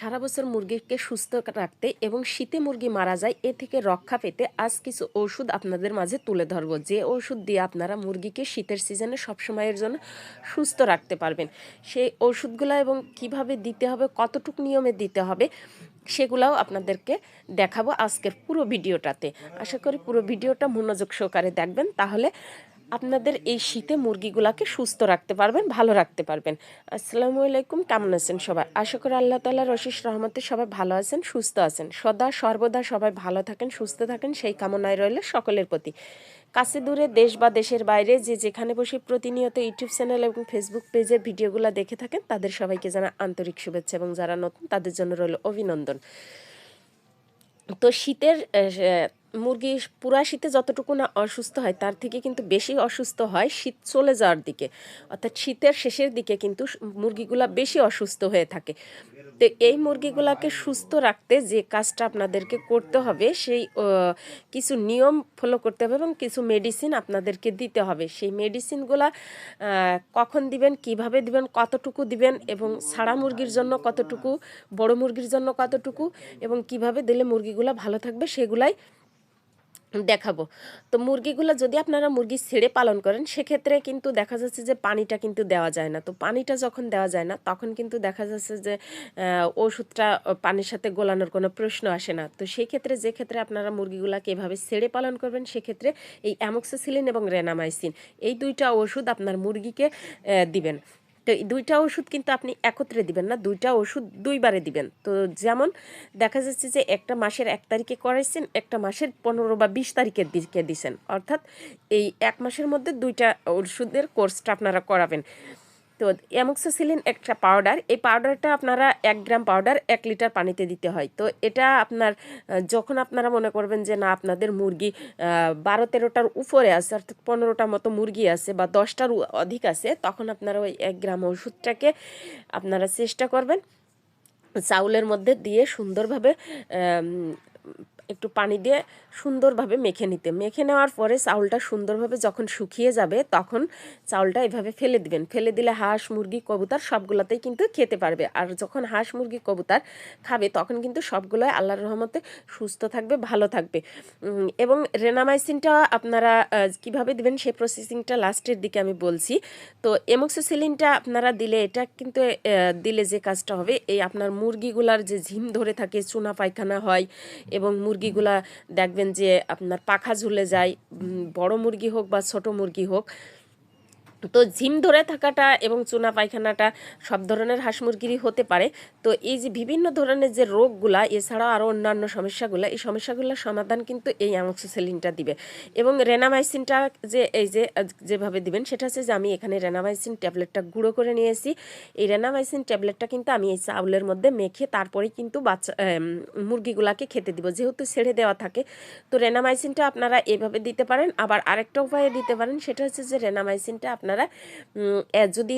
সারা বছর মুরগিকে সুস্থ রাখতে এবং শীতে মুরগি মারা যায়, এ থেকে রক্ষা পেতে আজ কিছু ওষুধ আপনাদের মাঝে তুলে ধরবো। যে ওষুধ দিয়ে আপনারা মুরগিকে শীতের সিজনে সবসময়ের জন্য সুস্থ রাখতে পারবেন, সেই ওষুধগুলো এবং কীভাবে দিতে হবে, কতটুক নিয়মে দিতে হবে, সেগুলাও আপনাদেরকে দেখাবো আজকের পুরো ভিডিওটাতে। আশা করি পুরো ভিডিওটা মনোযোগ সহকারে দেখবেন। তাহলে আপনাদের এই শীতে মুরগিগুলাকে সুস্থ রাখতে পারবেন, ভালো রাখতে পারবেন। আসসালামু আলাইকুম, কেমন আছেন সবাই? আশা করি আল্লাহ তালার রশিস রহমতে সবাই ভালো আছেন, সুস্থ আছেন। সদা সর্বদা সবাই ভালো থাকেন, সুস্থ থাকেন, সেই কামনায় রইল সকলের প্রতি। কাছে দূরে দেশ বা দেশের বাইরে যে যেখানে বসে প্রতিনিয়ত ইউটিউব চ্যানেল এবং ফেসবুক পেজের ভিডিওগুলো দেখে থাকেন, তাদের সবাইকে জানা আন্তরিক শুভেচ্ছা এবং যারা নতুন, তাদের জন্য রইল অভিনন্দন। তো শীতের মুরগি পুরা শীতে যতটুকু না অসুস্থ হয়, তার থেকে কিন্তু বেশি অসুস্থ হয় শীত চলে যাওয়ার দিকে। অর্থাৎ শীতের শেষের দিকে কিন্তু মুরগিগুলা বেশি অসুস্থ হয়ে থাকে। তো এই মুরগিগুলাকে সুস্থ রাখতে যে কাজটা আপনাদেরকে করতে হবে, সেই কিছু নিয়ম ফলো করতে হবে এবং কিছু মেডিসিন আপনাদেরকে দিতে হবে। সেই মেডিসিনগুলা কখন দিবেন, কীভাবে দিবেন, কতটুকু দিবেন এবং ছাড়া মুরগির জন্য কতটুকু, বড় মুরগির জন্য কতটুকু এবং কীভাবে দিলে মুরগিগুলা ভালো থাকবে, সেগুলাই দেখাবো। তো মুরগিগুলো যদি আপনারা মুরগি ছেড়ে পালন করেন, সেক্ষেত্রে কিন্তু দেখা যাচ্ছে যে পানিটা কিন্তু দেওয়া যায় না। তো পানিটা যখন দেওয়া যায় না, তখন কিন্তু দেখা যাচ্ছে যে ওষুধটা পানির সাথে গোলানোর কোনো প্রশ্ন আসে না। তো সেই ক্ষেত্রে যে ক্ষেত্রে আপনারা মুরগিগুলোকে এভাবে ছেড়ে পালন করবেন, সেক্ষেত্রে এই অ্যামোক্সিসিলিন এবং রেনামাইসিন, এই দুইটা ওষুধ আপনার মুরগিকে দিবেন। তো এই দুইটা ওষুধ কিন্তু আপনি একত্রে দিবেন না, দুইটা ওষুধ দুইবারে দিবেন। তো যেমন দেখা যাচ্ছে যে একটা মাসের এক তারিখে করাইছেন, একটা মাসের পনেরো বা বিশ তারিখের দিকে দিছেন। অর্থাৎ এই এক মাসের মধ্যে দুইটা ওষুধের কোর্সটা আপনারা করাবেন। তো অ্যামোক্সিসিলিন একটা পাউডার। এই পাউডারটা আপনারা এক গ্রাম পাউডার এক লিটার পানিতে দিতে হয়। তো এটা আপনার যখন আপনারা মনে করবেন যে না, আপনাদের মুরগি বারো তেরোটার উপরে আছে, অর্থাৎ পনেরোটার মতো মুরগি আছে বা দশটার অধিক আছে, তখন আপনারা ওই এক গ্রাম ওষুধটাকে আপনারা চেষ্টা করবেন চাউলের মধ্যে দিয়ে সুন্দরভাবে একটু পানি দিয়ে সুন্দরভাবে মেখে নিতে। মেখে নেওয়ার পরে চাউলটা সুন্দরভাবে যখন শুকিয়ে যাবে, তখন চাউলটা এভাবে ফেলে দিবেন। ফেলে দিলে হাঁস, মুরগি, কবুতর সবগুলোতেই কিন্তু খেতে পারবে। আর যখন হাঁস, মুরগি, কবুতর খাবে, তখন কিন্তু সবগুলোই আল্লাহর রহমতে সুস্থ থাকবে, ভালো থাকবে। এবং রেনামাইসিনটা আপনারা কীভাবে দিবেন সেই প্রসেসিংটা লাস্টের দিকে আমি বলছি। তো এমোক্সিসিলিনটা আপনারা দিলে এটা কিন্তু দিলে যে কাজটা হবে, এই আপনার মুরগিগুলার যে ঝিম ধরে থাকে, চুনা পায়খানা হয় এবং মুরগিগুলা দেখবেন যে আপনার পাখা ঝুলে যায় বড় মুরগি হোক বা ছোট মুরগি হোক তো ঝিম ধরে থাকাটা এবং চুনা পায়খানাটা সব ধরনের হাঁস মুরগিরই হতে পারে। তো এই যে বিভিন্ন ধরনের যে রোগগুলা, এছাড়াও আরও অন্যান্য সমস্যাগুলো, এই সমস্যাগুলোর সমাধান কিন্তু এই অ্যামোক্সিসিলিনটা দিবে। এবং রেনামাইসিনটা যে, এই যে যেভাবে দিবেন, সেটা হচ্ছে যে আমি এখানে রেনামাইসিন ট্যাবলেটটা গুঁড়ো করে নিয়েছি। এই রেনামাইসিন ট্যাবলেটটা কিন্তু আমি এই চাউলের মধ্যে মেখে তারপরে কিন্তু বাচ্চা মুরগিগুলাকে খেতে দিব। যেহেতু ছেড়ে দেওয়া থাকে, তো রেনামাইসিনটা আপনারা এভাবে দিতে পারেন। আবার আরেকটা উপায়ে দিতে পারেন, সেটা হচ্ছে যে রেনামাইসিনটা আপনারা এ, যদি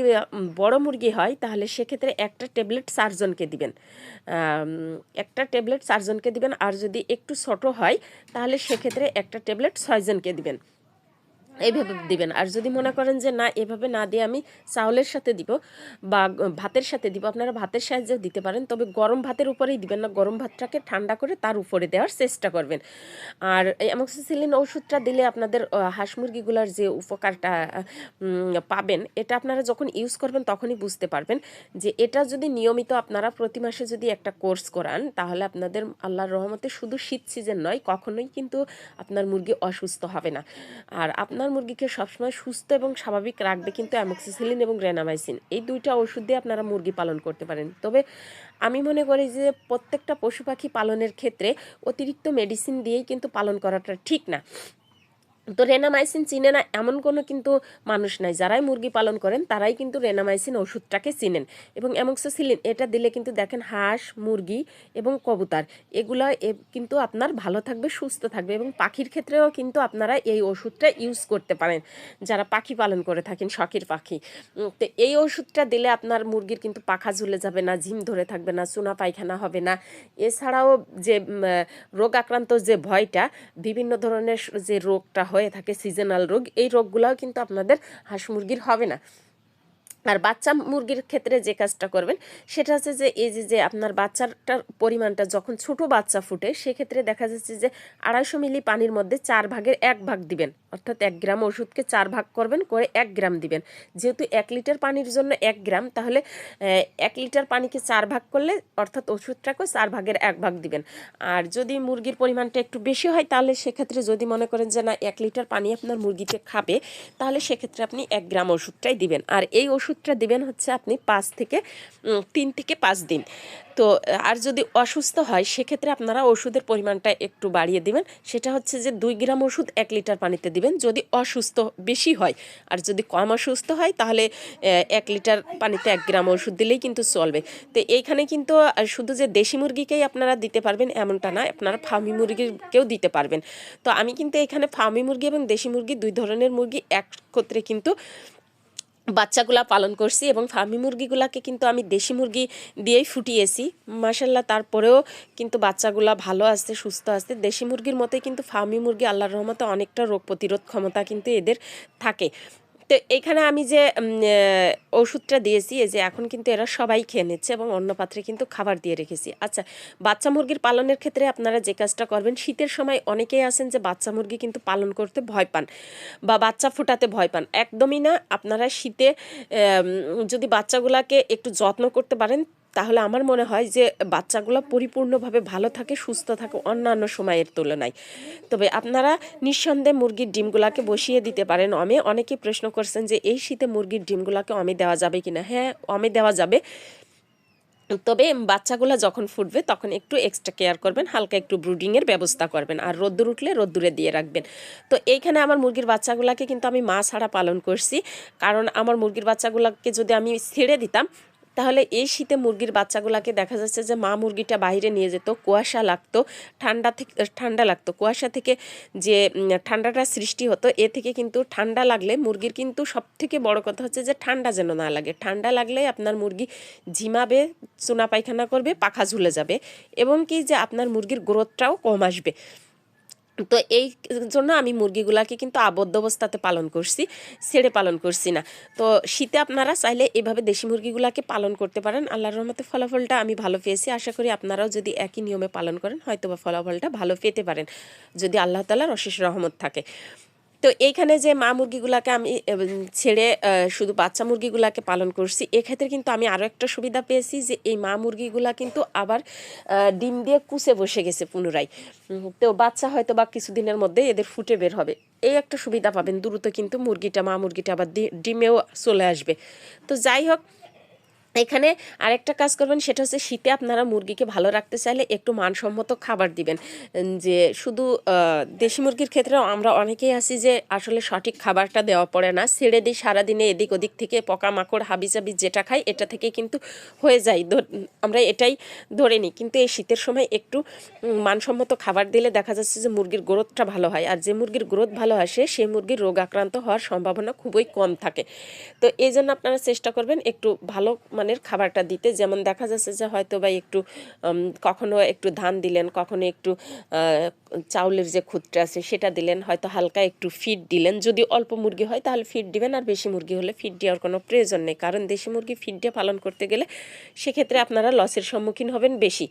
বড় মুরগি হয় তাহলে সেক্ষেত্রে একটা ট্যাবলেট চারজনকে দিবেন। একটা ট্যাবলেট চারজনকে দিবেন আর যদি একটু ছোট হয় তাহলে সেক্ষেত্রে একটা ট্যাবলেট ছয়জনকে দিবেন। এইভাবে দিবেন। আর যদি মনে করেন যে না, এভাবে না দিয়ে আমি চাউলের সাথে দিব বা ভাতের সাথে দিব, আপনারা ভাতের সাহায্যেও দিতে পারেন। তবে গরম ভাতের উপরেই দিবেন না, গরম ভাতটাকে ঠান্ডা করে তার উপরে দেওয়ার চেষ্টা করবেন। আর অ্যামোক্সিসিলিন ওষুধটা দিলে আপনাদের হাঁস মুরগিগুলোর যে উপকারটা পাবেন, এটা আপনারা যখন ইউজ করবেন তখনই বুঝতে পারবেন যে এটা যদি নিয়মিত আপনারা প্রতি মাসে যদি একটা কোর্স করান, তাহলে আপনাদের আল্লাহর রহমতে শুধু শীত সিজন নয়, কখনোই কিন্তু আপনার মুরগি অসুস্থ হবে না। আর আপনার মুরগিকে সবসময় সুস্থ এবং স্বাভাবিক রাখবে কিন্তু অ্যামোক্সিসিলিন এবং রেনামাইসিন। এই দুইটা ওষুধ দিয়ে আপনারা মুরগি পালন করতে পারেন। তবে আমি মনে করি যে প্রত্যেকটা পশু পাখি পালনের ক্ষেত্রে অতিরিক্ত মেডিসিন দিয়েই কিন্তু পালন করাটা ঠিক না। তো রেনামাইসিন চিনে না, এমন কোনো কিন্তু মানুষ নাই। যারাই মুরগি পালন করেন, তারাই কিন্তু রেনামাইসিন ওষুধটাকে চিনেন। এবং অ্যামোক্সিসিলিন এটা দিলে কিন্তু দেখেন হাঁস, মুরগি এবং কবুতার, এগুলো কিন্তু আপনার ভালো থাকবে, সুস্থ থাকবে এবং পাখির ক্ষেত্রেও কিন্তু আপনারা এই ওষুধটা ইউজ করতে পারেন। যারা পাখি পালন করে থাকেন, শখের পাখি তো এই ওষুধটা দিলে আপনার মুরগির কিন্তু পাখা ঝুলে যাবে না, ঝিম ধরে থাকবে না, চুনা পায়খানা হবে না। এছাড়াও যে রোগ আক্রান্ত যে ভয়টা, বিভিন্ন ধরনের যে রোগটা হয়ে থাকে সিজনাল রোগ এই রোগগুলাও কিন্তু আপনাদের হাঁস মুরগির হবে না। আর বাচ্চা মুরগির ক্ষেত্রে যে কাজটা করবেন, সেটা হচ্ছে যে এই যে যে আপনার বাচ্চাটার পরিমাণটা যখন ছোট বাচ্চা ফুটে, সেক্ষেত্রে দেখা যাচ্ছে যে আড়াইশো মিলি পানির মধ্যে চার ভাগের এক ভাগ দিবেন। অর্থাৎ এক গ্রাম ওষুধকে চার ভাগ করবেন, করে এক গ্রাম দিবেন। যেহেতু এক লিটার পানির জন্য এক গ্রাম, তাহলে এক লিটার পানিকে চার ভাগ করলে, অর্থাৎ ওষুধটাকে চার ভাগের এক ভাগ দিবেন। আর যদি মুরগির পরিমাণটা একটু বেশি হয়, তাহলে সেক্ষেত্রে যদি মনে করেন যে না, এক লিটার পানি আপনার মুরগিতে খাবে, তাহলে সেক্ষেত্রে আপনি এক গ্রাম ওষুধটাই দিবেন। আর এই ওষুধটা দিবেন হচ্ছে আপনি পাঁচ থেকে তিন থেকে পাঁচ দিন। তো, আর যদি অসুস্থ হয়, সেক্ষেত্রে আপনারা ওষুধের পরিমাণটা একটু বাড়িয়ে দিবেন। সেটা হচ্ছে যে দুই গ্রাম ওষুধ, এক লিটার পানিতে দিবেন। যদি অসুস্থ বেশি হয়, আর যদি কম অসুস্থ হয়, তাহলে এক লিটার পানিতে এক গ্রাম ওষুধ দিলেই কিন্তু চলবে। তো, এইখানে কিন্তু শুধু যে দেশি মুরগিকেই আপনারা দিতে পারবেন, এমনটা না। আপনারা ফার্মি মুরগিকেও দিতে পারবেন। তো, আমি কিন্তু এখানে ফার্মি মুরগি এবং দেশি মুরগি দুই ধরনের মুরগি এক একত্রে কিন্তু বাচ্চাগুলা পালন করছি এবং ফার্মি মুরগিগুলাকে কিন্তু আমি দেশি মুরগি দিয়েই ফুটিয়েছি। মাসাল্লাহ তারপরেও কিন্তু বাচ্চাগুলা ভালো আসছে সুস্থ আসছে দেশি মুরগির মতোই কিন্তু ফার্মি মুরগি আল্লাহর রহমতে অনেকটা রোগ প্রতিরোধ ক্ষমতা কিন্তু এদের থাকে। তো এখানে আমি যে ওষুধটা দিয়েছি যে এখন কিন্তু এরা সবাই খেয়ে নিচ্ছে এবং অন্য পাত্রে কিন্তু খাবার দিয়ে রেখেছি। আচ্ছা বাচ্চা মুরগির পালনের ক্ষেত্রে আপনারা যে কাজটা করবেন, শীতের সময় অনেকেই আছেন যে বাচ্চা মুরগি কিন্তু পালন করতে ভয় পান বা বাচ্চা ফোটাতে ভয় পান। একদমই না, আপনারা শীতে যদি বাচ্চাগুলাকে একটু যত্ন করতে পারেন তাহলে আমার মনে হয় যে বাচ্চাগুলো পরিপূর্ণভাবে ভালো থাকে, সুস্থ থাকে অন্যান্য সময়ের তুলনায়। তবে আপনারা নিঃসন্দেহে মুরগির ডিমগুলাকে বসিয়ে দিতে পারেন। অমে অনেকে প্রশ্ন করছেন যে এই শীতে মুরগির ডিমগুলাকে অমে দেওয়া যাবে কিনা? হ্যাঁ অমে দেওয়া যাবে। তবে বাচ্চাগুলো যখন ফুটবে তখন একটু এক্সট্রা কেয়ার করবেন, হালকা একটু ব্রুডিংয়ের ব্যবস্থা করবেন। আর রোদ্দুর উঠলে রোদ্দুরে দিয়ে রাখবেন। তো এইখানে আমার মুরগির বাচ্চাগুলোকে কিন্তু আমি মা ছাড়া পালন করছি। কারণ আমার মুরগির বাচ্চাগুলোকে যদি আমি ছেড়ে দিতাম তাহলে এই শীতে মুরগির বাচ্চাগুলোকে দেখা যাচ্ছে যে মা মুরগিটা বাইরে নিয়ে যেত, কুয়াশা লাগতো, ঠান্ডা থেকে ঠান্ডা লাগতো। কুয়াশা থেকে যে ঠান্ডাটা সৃষ্টি হতো, এ থেকে কিন্তু ঠান্ডা লাগলে মুরগির কিন্তু সব থেকে বড় কথা হচ্ছে যে ঠান্ডা যেন না লাগে। ঠান্ডা লাগলে আপনার মুরগি ঝিমাবে, চুনা পায়খানা করবে, পাখা ঝুলে যাবে এবং কি যে আপনার মুরগির গ্রোথটাও কম আসবে। তো এই জন্য আমি মুরগিগুলাকে কিন্তু আবদ্ধ অবস্থাতে পালন করছি, ছেড়ে পালন করছি না। তো শীতে আপনারা চাইলে এভাবে দেশি মুরগিগুলাকে পালন করতে পারেন। আল্লাহর রহমতে ফলাফলটা আমি ভালো পেয়েছি। আশা করি আপনারাও যদি একই নিয়মে পালন করেন হয়তো বা ফলাফলটা ভালো পেতে পারেন। যদি আল্লাহ তালার অশেষ রহমত থাকে। তো এইখানে যে মা মুরগিগুলাকে আমি ছেড়ে শুধু বাচ্চা মুরগিগুলাকে পালন করছি, এক্ষেত্রে কিন্তু আমি আরও একটা সুবিধা পেয়েছি যে এই মা মুরগিগুলা কিন্তু আবার ডিম দিয়ে কুচে বসে গেছে পুনরায়। তো বাচ্চা হয়তো বা কিছুদিনের মধ্যে এদের ফুটে বের হবে। এই একটা সুবিধা পাবেন, দ্রুত কিন্তু মুরগিটা, মা মুরগিটা আবার ডিমেও চলে আসবে। তো যাই হোক এখানে আরেকটা কাজ করবেন, সেটা হচ্ছে শীতে আপনারা মুরগিকে ভালো রাখতে চাইলে একটু মানসম্মত খাবার দিবেন। যে শুধু দেশি মুরগির ক্ষেত্রেও আমরা অনেকেই আছি যে আসলে সঠিক খাবারটা দেওয়া পড়ে না। ছেড়ে দিই সারাদিনে এদিক ওদিক থেকে পোকামাকড়, হাবিজাবি যেটা খাই, এটা থেকে কিন্তু হয়ে যায়। আমরা এটাই ধরে নিই। কিন্তু এই শীতের সময় একটু মানসম্মত খাবার দিলে দেখা যাচ্ছে যে মুরগির গ্রোথটা ভালো হয়। আর যে মুরগির গ্রোথ ভালো আসে সেই মুরগির রোগ আক্রান্ত হওয়ার সম্ভাবনা খুবই কম থাকে। তো এই জন্য আপনারা চেষ্টা করবেন একটু ভালো মানের খাবারটা দিতে। যেমন দেখা যাচ্ছে যে হয়তো বা একটু কখনো একটু ধান দিলেন, কখনো একটু চাউলের যে খুঁতটা আছে সেটা দিলেন, হয়তো হালকা একটু ফিড দিলেন। যদি অল্প মুরগি হয় তাহলে ফিড দিবেন, আর বেশি মুরগি হলে ফিড দেওয়ার কোনো প্রয়োজন নেই। কারণ দেশি মুরগি ফিড দিয়ে পালন করতে গেলে সেক্ষেত্রে আপনারা লসের সম্মুখীন হবেন বেশি।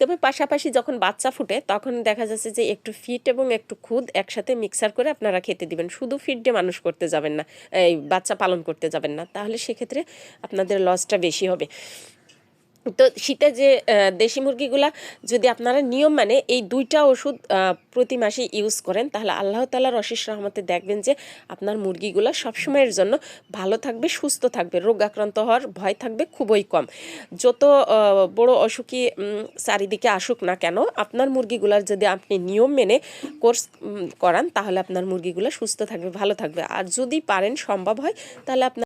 তবে পাশাপাশি যখন বাচ্চা ফুটে, তখন দেখা যাচ্ছে যে একটু ফিট এবং একটু খুদ একসাথে মিক্সার করে আপনারা খেতে দিবেন। শুধু ফিট দিয়ে মানুষ করতে যাবেন না, এই বাচ্চা পালন করতে যাবেন না। তাহলে সেক্ষেত্রে আপনাদের লসটা বেশি হবে। তো শীতে যে দেশি মুরগিগুলা যদি আপনারা নিয়ম মানে এই দুইটা ওষুধ প্রতি মাসে ইউজ করেন, তাহলে আল্লাহ তালার অশেষ রহমতে দেখবেন যে আপনার মুরগিগুলা সবসময়ের জন্য ভালো থাকবে, সুস্থ থাকবে। রোগ আক্রান্ত হওয়ার ভয় থাকবে খুবই কম। যত বড় অসুখী চারিদিকে আসুক না কেন, আপনার মুরগিগুলার যদি আপনি নিয়ম মেনে কোর্স করান, তাহলে আপনার মুরগিগুলো সুস্থ থাকবে, ভালো থাকবে। আর যদি পারেন, সম্ভব হয়, তাহলে আপনার